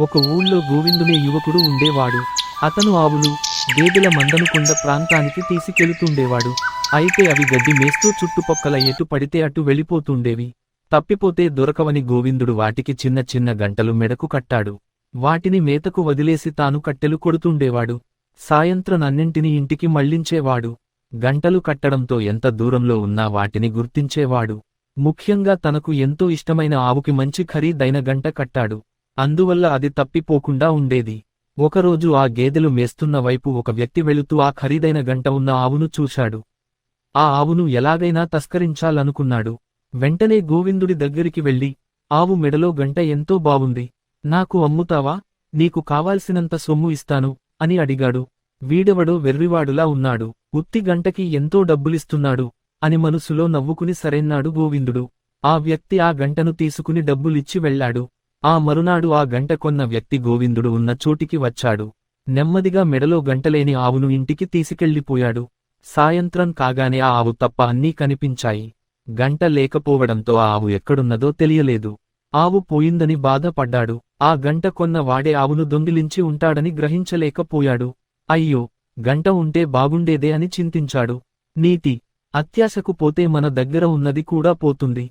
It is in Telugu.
ఒక ఊళ్ళో గోవిందునే యువకుడు ఉండేవాడు. అతను ఆవులు గేదెల మందను కొండ ప్రాంతానికి తీసుకెళుతుండేవాడు. అయితే అవి గడ్డి మేస్తూ చుట్టుపక్కల ఎటు పడితే అటు వెళ్ళిపోతుండేవి. తప్పిపోతే దొరకవని గోవిందుడు వాటికి చిన్న చిన్న గంటలు మెడకు కట్టాడు. వాటిని మేతకు వదిలేసి తాను కట్టెలు కొడుతుండేవాడు. సాయంత్రం అన్నింటినీ ఇంటికి మళ్ళించేవాడు. గంటలు కట్టడంతో ఎంత దూరంలో ఉన్నా వాటిని గుర్తించేవాడు. ముఖ్యంగా తనకు ఎంతో ఇష్టమైన ఆవుకి మంచి ఖరీదైన గంట కట్టాడు. అందువల్ల అది తప్పిపోకుండా ఉండేది. ఒకరోజు ఆ గేదెలు మేస్తున్న వైపు ఒక వ్యక్తి వెళుతూ ఆ ఖరీదైన గంట ఉన్న ఆవును చూశాడు. ఆ ఆవును ఎలాగైనా తస్కరించాలనుకున్నాడు. వెంటనే గోవిందుడి దగ్గరికి వెళ్ళి ఆవు మెడలో గంట ఎంతో బావుంది. నాకు అమ్ముతావా? నీకు కావాల్సినంత సొమ్ము ఇస్తాను అని అడిగాడు. వీడెవడో వెర్రివాడులా ఉన్నాడు. ఉత్తి గంటకి ఎంతో డబ్బులిస్తున్నాడు అని మనసులో నవ్వుకుని సరెన్నాడు గోవిందుడు. ఆ వ్యక్తి ఆ గంటను తీసుకుని డబ్బులిచ్చి వెళ్ళాడు. ఆ మరునాడు ఆ గంట కొన్న వ్యక్తి గోవిందుడు ఉన్న చోటికి వచ్చాడు. నెమ్మదిగా మెడలో గంటలేని ఆవును ఇంటికి తీసుకెళ్ళిపోయాడు సాయంత్రం కాగానే ఆ ఆవు తప్ప అన్నీ కనిపించాయి. గంట లేకపోవడంతో ఆ ఆవు ఎక్కడున్నదో తెలియలేదు. ఆవు పోయిందని బాధపడ్డాడు. ఆ గంట కొన్న వాడే ఆవును దొంగిలించి ఉంటాడని గ్రహించలేకపోయాడు. అయ్యో గంట ఉంటే బాగుండేదే అని చింతించాడు. నీతి అత్యాశకు పోతే మన దగ్గర ఉన్నది కూడా పోతుంది.